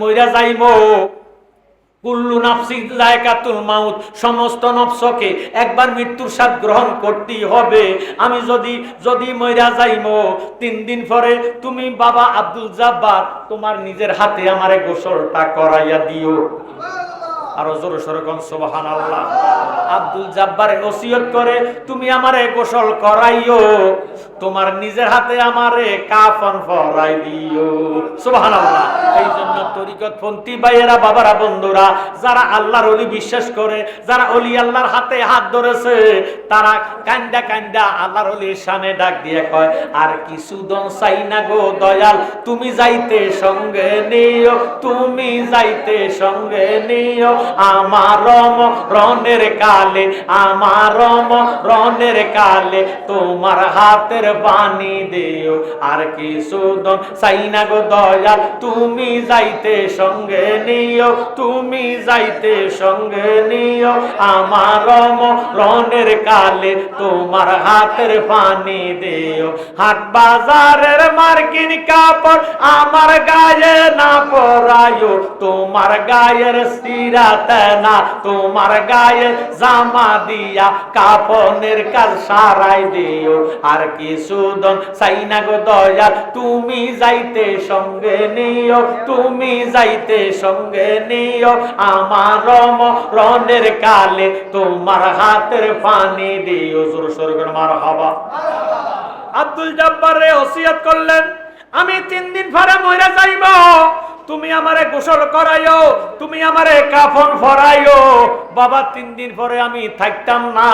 মইরা যাইমো। কুল্লু নাফসি জায়গাতুল মাউত, সমস্ত নফসকে একবার মৃত্যুর স্বাদ গ্রহণ করতেই হবে। আমি যদি যদি মইরা যাইমো, তিন দিন পরে তুমি বাবা আব্দুল জাব্বার, তোমার নিজের হাতে আমারে গোসলটা করাইয়া দিও। আরও কোন সুবহানাল্লাহ। আব্দুল জাব্বার ওসিয়ত করে, তুমি আমারে গোসল করাইও তোমার নিজের হাতে আমারে কাফন ফরাই দিও সুবহানাল্লাহ। এই জন্য তরিকত ভাইয়েরা, বাবারা, বন্ধুরা, যারা আল্লাহর অলি বিশ্বাস করে, যারা অলি আল্লাহর হাতে হাত ধরেছে, তারা কান্দা কান্দা আল্লাহর অলির সামনে ডাক দিয়ে কয়, আর কিছু দন চাই না গো দয়াল, তুমি যাইতে সঙ্গে নিও, তুমি যাইতে সঙ্গে নিও। আমার রনের কালে, আমার রনের কালে তোমার হাতের বাণী দিও। আর কিছু দন চাই না গো দয়াল, তুমি যাইতে সঙ্গে নিও, তুমি যাইতে সঙ্গে নিও। আমার রনের কালে তোমার হাতের পানি দিও। হাট বাজারের মার্কিন কাপড় আমার গায়ে না পরায়ো তোমার গায়ের না তোমার গায়ে জামা দিয়া কাপনের কাজ সারাই দিও। আর দয়াল, তুমি যাইতে সঙ্গে নিও, তুমি যাইতে সঙ্গে নিও। আমার রনের কালে তোমার হাতের পানি দিও। জোর সোর মার হাবা আব্দুল জব্বার রে করলেন, আমি তিন দিন পরে মরে যাইব। তুমি আমারে গোসল করাইও, তুমি আমারে কাফন ফরাইও বাবা, তিন দিন পরে আমি থাকতাম না।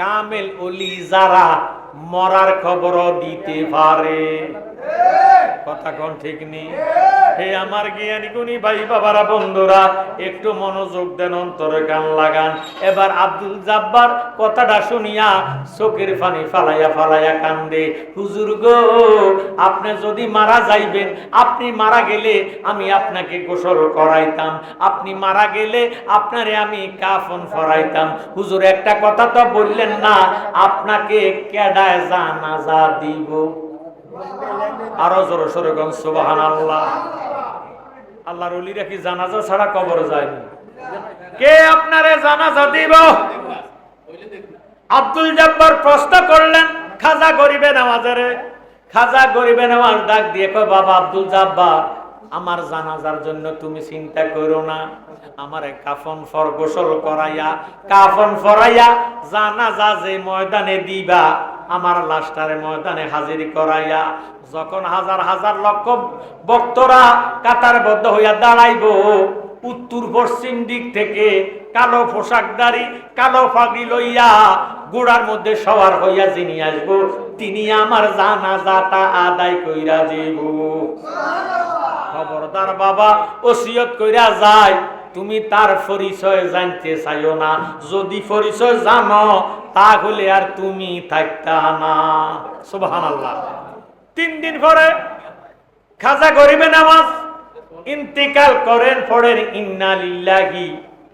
কামেল অলি যারা মরার খবর দিতে পারে। কথা কোন ঠিক নেই হে আমার জ্ঞানী গুণী ভাই বাবারা, বন্ধুরা, একটু মনোযোগ দেন, অন্তরে গান লাগান। এবার আব্দুল জাব্বার কথাটা শুনিয়া চোখের পানি ফালাইয়া ফালাইয়া কান্দে। হুজুর গো, আপনি যদি মারা যাইবেন, আপনি মারা গেলে আমি আপনাকে গোসল করাইতাম। আপনি মারা গেলে আপনারে আমি কাফন ফরাইতাম। হুজুর, একটা কথা তো বললেন না, আপনাকে কেডায় জানাজা দিব? আরও জোরে সরে গন সুবাহান আল্লাহ আল্লাহর অলিরা জানাজা ছাড়া কবর যায়নি কে আপনারে জানাজা দিব? আব্দুল জব্বার প্রশ্ন করলেন, খাজা গরিবে নামাজেরে। খাজা গরিবে নামাজ ডাক দিয়ে কয়, বাবা আব্দুল জব্বার, আমার জানাজার জন্য তুমি চিন্তা করো না। আমারে কাফন ফর গোসল করাইয়া, কাফন ফরাইয়া জানাজা যে ময়দানে দিবা আমার লাশটারে ময়দানে হাজির করাইয়া যখন হাজার হাজার লক্ষ ভক্তরা কাতারবদ্ধ হইয়া দাঁড়াইব, উত্তর পশ্চিম দিক থেকে কালো পোশাকদারি কালো ফাগি লইয়া গোড়ার মধ্যে সবার হইয়া যিনি আসব, তিনি আমার জানাজাটা আদায় কইরা দিব। খবরদার বাবা, ওসিয়ত কইরা যায় তুমি তার পরিচয় জানতে চাইও না। যদি পরিচয় জানো, তাহলে আর তুমি থাকতা না। সুবহানাল্লাহ। তিন দিন পরে খাজা গরিবে নামাজ ইন্তিকাল করেন, পড়েন, ইন্না লিল্লাহি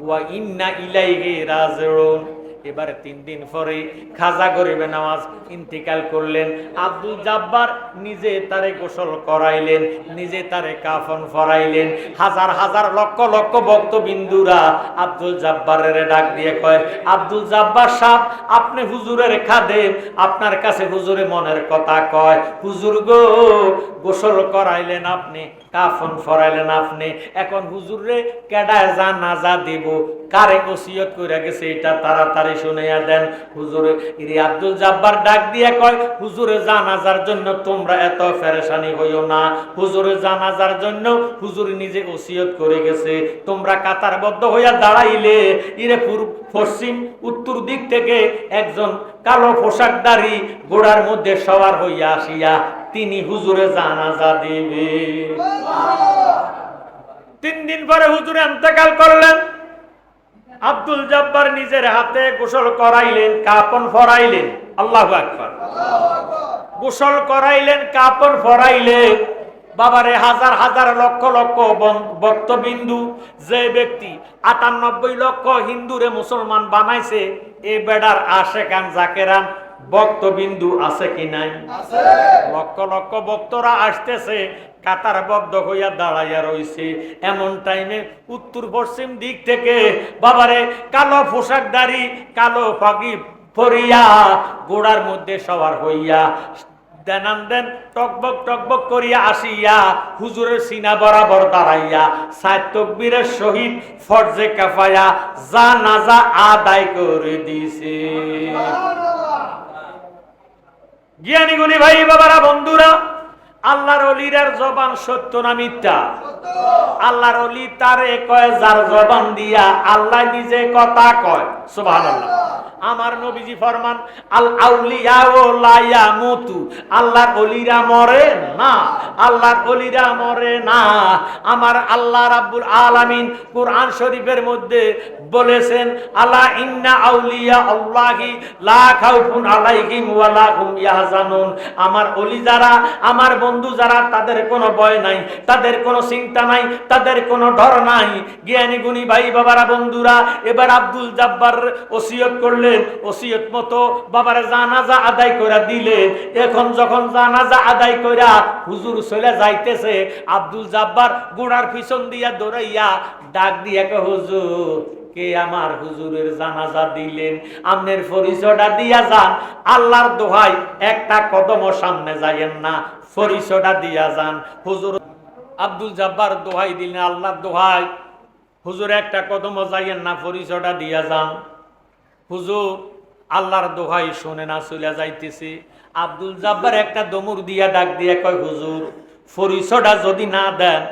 ওয়া ইন্না ইলাইহি রাজিউন। এবারে তিন দিন পরে খাজা গরিবে নামাজ ইন্তিকাল করলেন। আব্দুল জাব্বার নিজে তারে গোসল করাইলেন, নিজে তারে কাফন ফরাইলেন। হাজার হাজার লক্ষ লক্ষ ভক্তবিন্দুরা আব্দুল জাব্বারের ডাক দিয়ে কয়, আব্দুল জাব্বার সাহ আপনি হুজুরের খাদেম, আপনার কাছে হুজুরে মনের কথা কয়। হুজুর গো, গোসল করাইলেন আপনি, কাফন ফরাইলেন আপনি, এখন হুজুরে কেডায় জানাজা দিব, কারে ওসিয়ত কইরা গেছে এটা তাড়াতাড়ি শুনিয়া দেন। হুজুরে, ইরি আব্দুল জাব্বার ডাক দিয়ে কয়, হুজুরে যা জানাজার জন্য তোমরা এত ফেরেশানি হইও না। হুজুরে জানাজার জন্য হুজুর নিজে ওসিয়ত করে গেছে। তোমরা কাতারবদ্ধ হইয়া দাঁড়াইলে, ইরে পূর্ব পশ্চিম, উত্তর দিক থেকে একজন কালো পোশাকদারি গোড়ার মধ্যে সবার হইয়া আসিয়া তিনি হুজুরে জানাজা দিবে। তিন দিন পরে হুজুরে এন্তেকাল করলেন। আব্দুল জব্বার নিজের হাতে গোসল করাইলেন, কাপন ফরাইলেন। আল্লাহ আকবার। গোসল করাইলেন কাপড় ফরাইলেন বাবারে হাজার হাজার লক্ষ লক্ষ বন- ভক্তবিন্দু যে ব্যক্তি আটানব্বই লক্ষ হিন্দুরে মুসলমান বানাইছে এ বেডার আসে আশেকান জাকেরান ভক্তবিন্দু আছে কি নাই? লক্ষ লক্ষ ভক্তরা আসতেছে কাতারবদ্ধ হইয়া দাঁড়াইয়া রইছে। এমন টাইমে উত্তর পশ্চিম দিক থেকে বাবারে কালো পোশাকদারি কালো পাগি পরিয়া গোড়ার মধ্যে সবার হইয়া দেনান দেন, টকবক টকবক করিয়া আসিয়া হুজুরের সিনা বরাবর দাঁড়াইয়া সাত তকবীরের ফরজে কাফায়া যা নাজা আদায় করে দিছে জ্ঞানী গুণী ভাই, বাবারা, বন্ধুরা, আল্লাহর অলিরার জবান সত্য না মিথ্যা? আল্লাহর অলি তারে কয়, যার জবান দিয়া আল্লাহ নিজে কথা কয়। সুবহানাল্লাহ। আমার নবীজি ফরমান, আল আউলিয়া মুতু আল্লাহর অলিরা মরে না, আল্লাহর অলিরা মরে না। আমার আল্লাহ রাব্বুল আলামিন কোরআন শরীফের মধ্যে বলেছেন, আলা ইন্না আউলিয়া আল্লাহি লা খাউফুন আলাইহিম ওয়া লা হুম ইয়াহজানুন। আমার অলি যারা, আমার বন্ধু যারা, তাদের কোনো ভয় নাই, তাদের কোনো চিন্তা নাই, তাদের কোনো ডর নাই। জ্ঞানী গুণী ভাই বাবারা বন্ধুরা, এবার আব্দুল জাব্বার ওসিয়ত করলেন ওসিয়ত মতো বাবার জানাজা আদায় করে দিলেন। এখন যখন জানাজা আদায় কইরা হুজুর চলে যাইতেছে, আব্দুল জাব্বার গোড়ার পিছন দিয়া দৌড়াইয়া ডাক দিয়া কে হুজুর, কে আমার হুজুরের জানাজা দিলেন? আমনের পরিচয়টা দিয়া যান। আল্লাহর দোহাই একটা কদমও সামনে যাইয়েন না, পরিচয়টা দিয়া যান। হুজুর আব্দুল জাব্বার দোহাই দিলেন, আল্লাহর দোহাই হুজুর একটা কদমও যাইয়েন না, পরিচয়টা দিয়া যান। হুজুর, আল্লাহর দোহাই শোনে না চলে যাইতেছে। আব্দুল জাব্বার একটা দমুর দিয়া ডাক দিয়া কয়, হুজুর, পরিচয়টা যদি না দেন,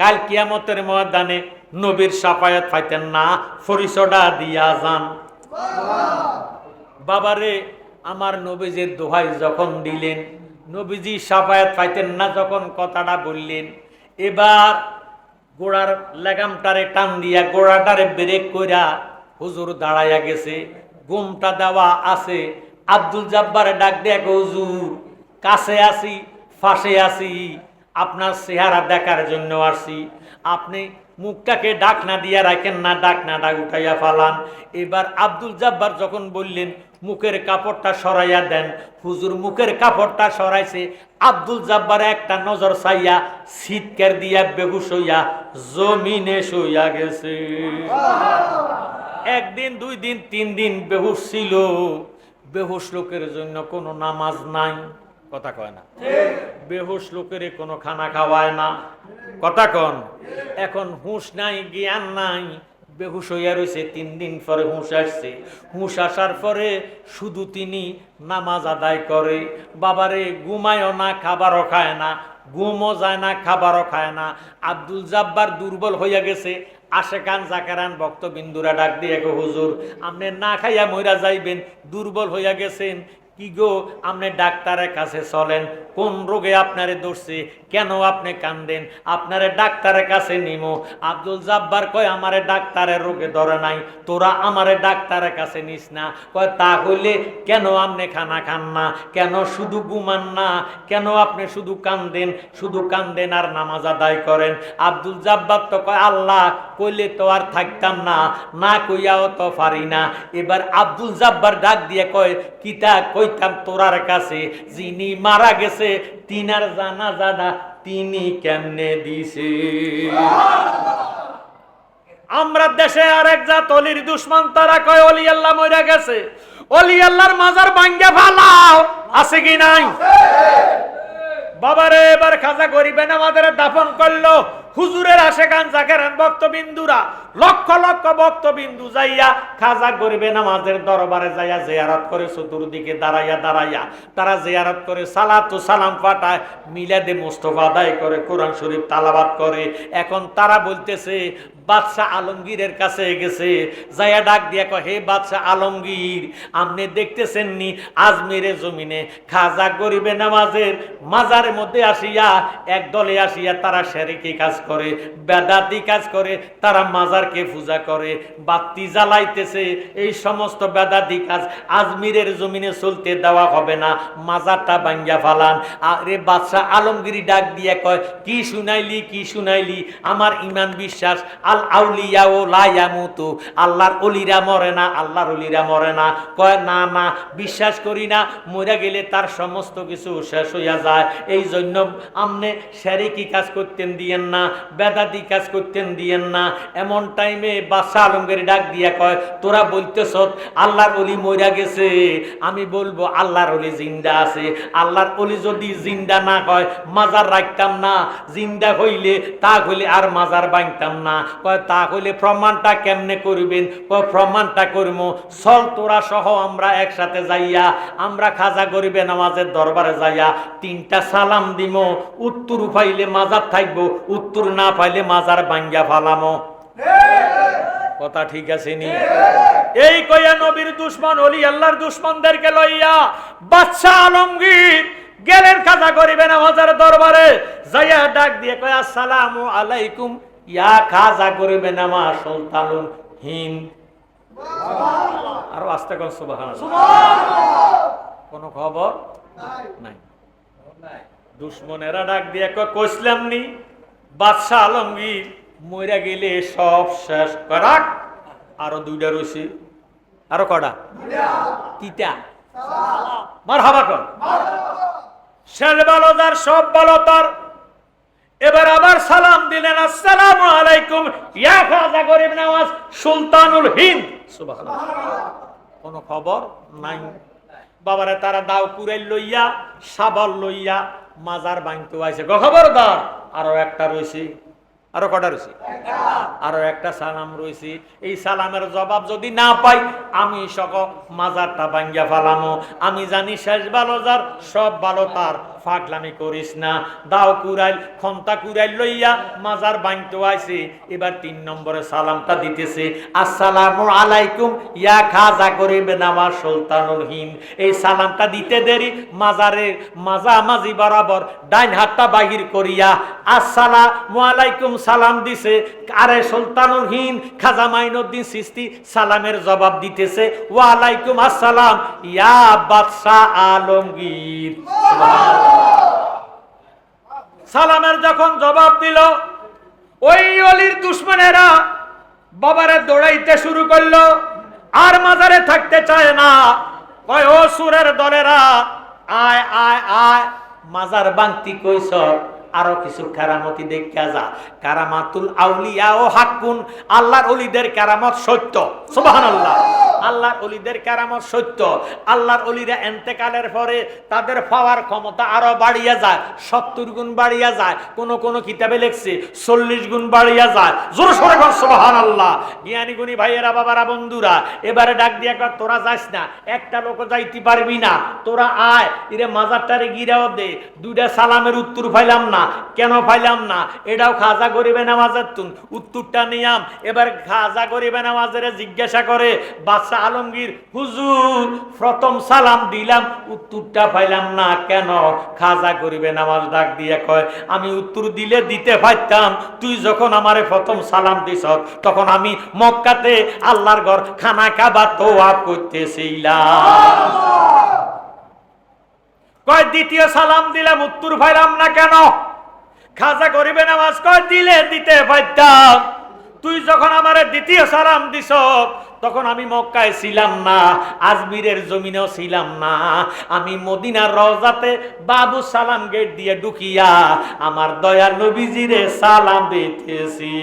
কাল কিয়ামতের ময়দানে নবীর সাফায়াত পাইতেন না, পরিচয়টা দিয়া যান। বাবারে, আমার নবীজির দোহাই যখন দিলেন, নবীজি সাফায়াত পাইতেন না যখন কথাটা বললেন, এবার গোড়ার লেগামটারে টান দিয়া গোড়াটারে ব্রেক কইরা হুজুর দাঁড়াইয়া গেছে। ঘুমটা দেওয়া আছে। আব্দুল জাব্বারে ডাক কয়, হুজুর কাছে আসি ফাঁসে আসি আপনার চেহারা দেখার জন্য আসি। আপনি মুখটাকে ডাকনা দিয়া রাখেন না ডাকনাটা উঠাইয়া ফালান। এবার আব্দুল জাব্বার যখন বললেন মুখের কাপড়টা সরাইয়া দেন। হুজুর মুখের কাপড়টা সরাইছে। আব্দুল জাব্বার একটা নজর চাইয়া শীতকার দিয়া বেহুশ হইয়া জমিনে শুইয়া গেছে। একদিন, দুই দিন, তিন দিন বেহুশ ছিল। বেহুশ লোকের জন্য কোনো নামাজ নাই, কথা কয় না। বেহুশ লোকের কোনো খানা খাওয়ায় না, কথা কন। এখন হুঁশ নাই, জ্ঞান নাই, বেহুশ হইয়া রয়েছে তিন দিন পরে হুঁশ আসছে। হুঁশ আসার পরে শুধু তিনি নামাজ আদায় করে। বাবারে, ঘুমায়ও না, খাবারও খায় না, ঘুমও যায় না, খাবারও খায় না। আব্দুল জাব্বার দুর্বল হইয়া গেছে আশেকান জাকারান ভক্ত বিন্দুরা ডাক দিয়ে হুজুর, আপনি না খাইয়া মইরা যাইবেন, দুর্বল হইয়া গেছেন। কি গো, আপনি ডাক্তারের কাছে চলেন, কোন রোগে আপনারে ধরছে, কেন আপনি কান্দেন? আপনারে ডাক্তারের কাছে নিমো। আব্দুল জাব্বার কয়, আমারে ডাক্তারের রোগে ধরে নাই, তোরা আমারে ডাক্তারের কাছে নিস না। কয়, তা হইলে কেন আপনি খানা খান না? কেন শুধু ঘুমান না? কেন আপনি শুধু কান্দেন? শুধু কান্দেন আর নামাজ আদায় করেন। আব্দুল জাব্বার তো কয়, আল্লাহ কইলে তো আর থাকতাম না না কইয়াও তো পারি না। এবার আব্দুল জাব্বার ডাক দিয়ে কয়, কিতা কইতাম তোরার কাছে যিনি মারা গেছে, তিনার জানা জানা তিনি কেমনে দিছে? আমরা দেশে আরেক জাত অলির দুশ্মন, তারা কয়, অলি আল্লাহ মরে গেছে। অলি আল্লাহর মাজার ভাঙ্গে ফালাও। আছে কি নাই? বাবারে, এবার খাজা গরিবেন আমাদের দাফন করল। হুজুরের আশেখান জাকেরান ভক্তবিন্দুরা, লক্ষ লক্ষ ভক্তবিন্দু যাইয়া খাজা গরিবে নামাজের দরবারে যাইয়া জিয়ারত করে চতুর্দিকে দাঁড়াইয়া দাঁড়াইয়া, তারা জিয়ারত করে সালাতু সালাম পাঠায়, মিলাদে মুস্তফা আদায় করে, কোরআন শরীফ তালাবাত করে। এখন তারা বলতেছে, বাদশাহ আলমগীরের কাছে গেছে, যাইয়া ডাক দিয়া কয়, হে বাদশাহ আলমগীর, আপনি দেখতেছেন নি আজমিরের জমিনে খাজা গরিবে নামাজের মাজারের মধ্যে আসিয়া, এক দলে আসিয়া তারা শেরেকি কাজ করে, বেদাতি কাজ করে, তারা মাজারকে পূজা করে, বাতি জ্বালাইতেছে। এই সমস্ত বেদাতি কাজ আজমিরের জমিনে চলতে দেওয়া হবে না। মাজারটা ভাঙ্গা ফালান। আরে বাদশাহ আলমগিরি ডাক দিয়ে কয়, কি শুনাইলি কি শুনাইলি? আমার ইমান বিশ্বাস, আল আউলিয়া ও লায়ামুতু আল্লাহর অলিরা মরে না, আল্লাহর অলিরা মরে না। কয়, না না, বিশ্বাস করি না। মরে গেলে তার সমস্ত কিছু শেষ হইয়া যায়। এই জন্য আমনে কি কাজ করতেন দিয়েন না। বেদাতি কাজ করতেন দিয়েন না। এমন টাইমে বাদশাহ আলমগীর ডাক দিয়া কয়, তোরা বলতেছ আল্লাহর অলি মইরা গেছে। আমি বলব আল্লাহর অলি জিন্দা আছে। আল্লাহর অলি যদি জিন্দা না হয়, মাজার রাখতাম না। জিন্দা হইলে তা হইলে আর মাজার বাঁধতাম না। কয়, তা হইলে প্রমাণটা কেমনে করবেন? কয়, প্রমাণটা করব চল তোরা সহ আমরা একসাথে যাইয়া, আমরা খাজা গরিবে নামাজের দরবারে যাইয়া তিনটা সালাম দিম। উত্তর পাইলে মাজার থাকব, উত্তর না পাইলে মাজার বাঙ্গা ফালামো। কথা ঠিক আছে নি এই কইয়া নবীর দুশ্মন অলি আল্লাহর দুশ্মনদেরকে লইয়া বাদশাহ আলমগীর গেলেন খাজা গরিবে নামাজের দরবারে যাইয়া ডাক দিয়ে কয় আসসালামু আলাইকুম ইয়া খাজা গরিবে নামাজ সুলতানুল হিন্দ। আরও আস্তে কর সুবহানাল্লাহ। কোন খবর? নাই। দুশ্মনেরা ডাক দিয়ে কয় কইসলাম নি? বাদশাহ আলমগীর মইরা গেলে সব শেষ করাক। আরও দুইটা রয়েছে আরও কটা? তিতা মার হাবা কর। শেষ ভালো যার সব ভালো তার। এবার আবার সালাম দিলেন, আসসালামু আলাইকুম। ইয়া খাজা গরিব নওয়াজ সুলতানুল হিন্দ। কোন খবর? নাই। বাবারে তারা দাও কুরাই লইয়া, সাবল লইয়া মাজার বাংতে আইছে খবরদার, আরও একটা রয়েছে। আরও কটা রয়েছে? আরও একটা সালাম রয়েছে। এই সালামের জবাব যদি না পাই, আমি সক মাজারটা ভাঙ্গিয়া ফালামো। আমি জানি শেষ ভালো যার, সব ভালো তার। ফাগলামি করিস না। দাও কুরাইল খন্তা কুরাইল লইয়া মাজার বাংতে আইছে। এবার তিন নম্বরে সালামটা দিতেছে। আসসালামু আলাইকুম, ইয়া খাজা করিবে নামাজ সুলতানুল হিন্দ। এই সালামটা দিতে দেরি, মাজারে মাঝামাঝি বরাবর ডাইন হাতটা বাহির করিয়া আসসালামু আলাইকুম সালাম দিছে। আরে সুলতানুল হিন্দ, খাজা মাইনুদ্দিন সিস্তি সালামের জবাব দিতেছে, ওয়ালাইকুম আসসালাম। ইয়া বাদশাহ আলমগীর। সালামের যখন জবাব দিল, ওই অলির দুশ্মনেরা বাবারে দৌড়াইতে শুরু করল, আর মাজারে থাকতে চায় না। কয়, ও সুরের দলেরা, আয় আয় আয়, মাজার বাংতি কইস আরও কিছু কারামতি দেখা যা। কারামাতুল আউলিয়া ও হাক্কুন, আল্লাহর অলিদের কারামত সত্য। সুবহানাল্লাহ। আল্লাহর অলিদের কারামত সত্য। আল্লাহর অলিরা এন্তেকালের পরে তাদের পাওয়ার ক্ষমতা আরও বাড়িয়া যায়, সত্তর গুণ বাড়িয়া যায়। কোন কোন কিতাবে লেখছে, চল্লিশ গুণ বাড়িয়া যায়। জোর সরে সুবাহান আল্লাহ জ্ঞানী গুণী ভাইয়েরা, বাবারা, বন্ধুরা, এবারে ডাক দিয়া কর তোরা যাস না, একটা লোক যাইতে পারবি না। তোরা আয়, ইরে মাজারটারে গিরাও দে। দুইটা সালামের উত্তর পাইলাম না। কেন পাইলাম না? এটাও খাজা গরিবে নামাজের তুন। উত্তরটা নিয়াম। এবার খাজা গরিবে নামাজের জিজ্ঞাসা করে বাদশাহ আলমগীর হুজুর প্রথম সালাম দিলাম উত্তরটা পাইলাম না কেন? খাজা গরিবে নামাজ ডাক দিয়ে কয় আমি উত্তর দিলে দিতে পারতাম তুই যখন আমারে প্রথম সালাম দিস তখন আমি মক্কাতে আল্লাহর ঘর খানা কাবা তো আপ করতেছিলাম কয় দ্বিতীয় সালাম দিলাম উত্তর পাইলাম না কেন? খাজা গরিবে নামাজ কয়, দিলে দিতে পারতাম। তুই যখন আমার দ্বিতীয় সালাম দিস তখন আমি মক্কায় ছিলাম না, আজমিরের জমিনেও ছিলাম না। আমি মদিনার রজাতে বাবু সালাম গেট দিয়ে ঢুকিয়া আমার দয়া নবীজিরে সালাম দিতেছি।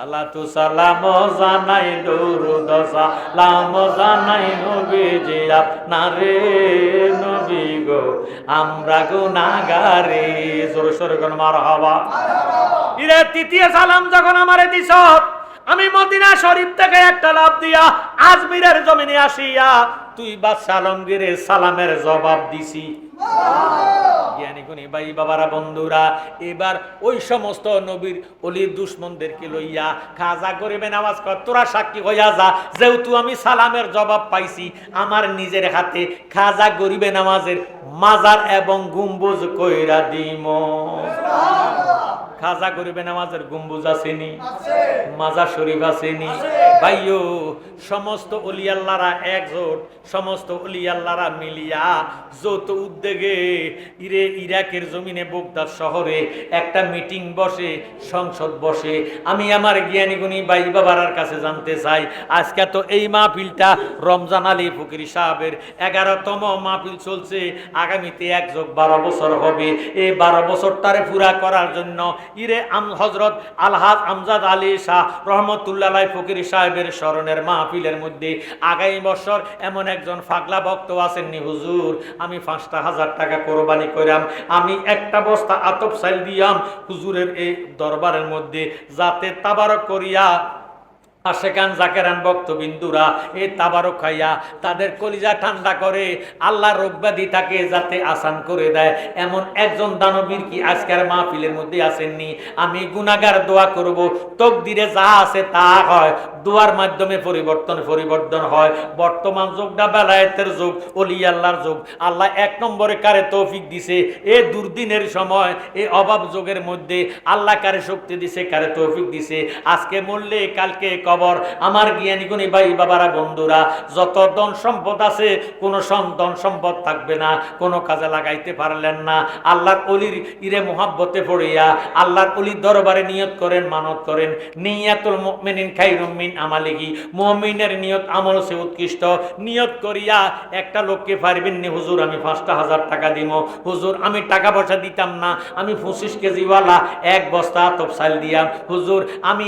সালাতু সালাম জানাই সালাম জানাই নবীজি নবী গো, আমরা গুনাহগারে। জোর সোরে কোন মারহাবা। ইরে, তৃতীয় সালাম যখন আমারে দিছ, আমি মদিনা শরীফ থেকে একটা লাভ দিয়া আজমিরের জমিনে আসিয়া তুই বা সালমগীরের সালামের জবাব দিছি। জ্ঞানী গুণী ভাই বাবারা বন্ধুরা এবার ওই সমস্ত নবীর অলির দুশ্মনদেরকে লইয়া খাজা করিবে নামাজ কর তোরা সাক্ষী হইয়া যা। যেহেতু আমি সালামের জবাব পাইছি আমার নিজের হাতে খাজা গরিবে নামাজের মাজার এবং গুম্বুজ কইরা দিম। খাজা গরিবে নামাজের গম্বুজ আসেনি মাজার শরীফ আসেনি। আছে। ভাইও সমস্ত অলিয়াল্লারা একজোট সমস্ত অলিয়াল্লারা মিলিয়া যৌথ উদ্যোগে ইরে ইরাকের জমিনে বগদাদ শহরে একটা মিটিং বসে সংসদ বসে। আমি আমার জ্ঞানী গুণী ভাই বাবার কাছে জানতে চাই আজকে তো এই মাহফিলটা রমজান আলী ফকির সাহেবের এগারোতম মাহফিল চলছে। আগামীতে এক যোগ বারো বছর হবে। এই বারো বছরটারে পুরা করার জন্য ইরে আম হজরত আলহাজ আমজাদ আলী শাহ রহমতুল্লাহ ফকির সাহেবের স্মরণের মাহফিলের মধ্যে আগামী বছর এমন একজন ফাগলা ভক্ত আছেননি হুজুর। আমি পাঁচটা হাজার টাকা কোরবানি করাম আমি একটা বস্তা আতপ সাইল দিয়াম। হুজুরের এই দরবারের মধ্যে যাতে তাবারক করিয়া আশেকান জাকেরান বক্তবিন্দুরা এ তাবারক খাইয়া তাদের কলিজা ঠান্ডা করে, আল্লাহ রোগব্যাধি তাকে যাতে আসান করে দেয়। এমন একজন দানবীর কি আজকের মাহফিলের মধ্যে আসেননি? আমি গুনাগার দোয়া করব। তকদিরে যা আছে তা হয়। দোয়ার মাধ্যমে পরিবর্তন পরিবর্তন হয়। বর্তমান যুগটা বেলায়েতের যুগ, অলি আল্লাহর যুগ। আল্লাহ এক নম্বরে কারে তৌফিক দিছে। এ দুর্দিনের সময়, এ অভাব যুগের মধ্যে আল্লাহ কারে শক্তি দিছে, কারে তৌফিক দিছে। আজকে মরলে, কালকে কবর। আমার জ্ঞানী গুণী ভাই বাবারা, বন্ধুরা, যত ধন সম্পদ আছে, কোনো ধন সম্পদ থাকবে না, কোনো কাজে লাগাইতে পারলেন না। আল্লাহর অলির ইরে মোহাব্বতে পড়িয়া, আল্লাহর অলির দরবারে নিয়ত করেন, মানত করেন। নিয়াতুল মুমিনিন খাইরুম মিন আমালিহি। মুমিনের নিয়ত আমল সে উৎকৃষ্ট। নিয়ত করিয়া একটা লোককে পারবেন নি, হুজুর, আমি পাঁচটা হাজার টাকা দিব হুজুর, আমি টাকা পয়সা দিতাম না। আমি পঁচিশ কেজিওয়ালা এক বস্তা তফসাইল দিয়াম। হুজুর, আমি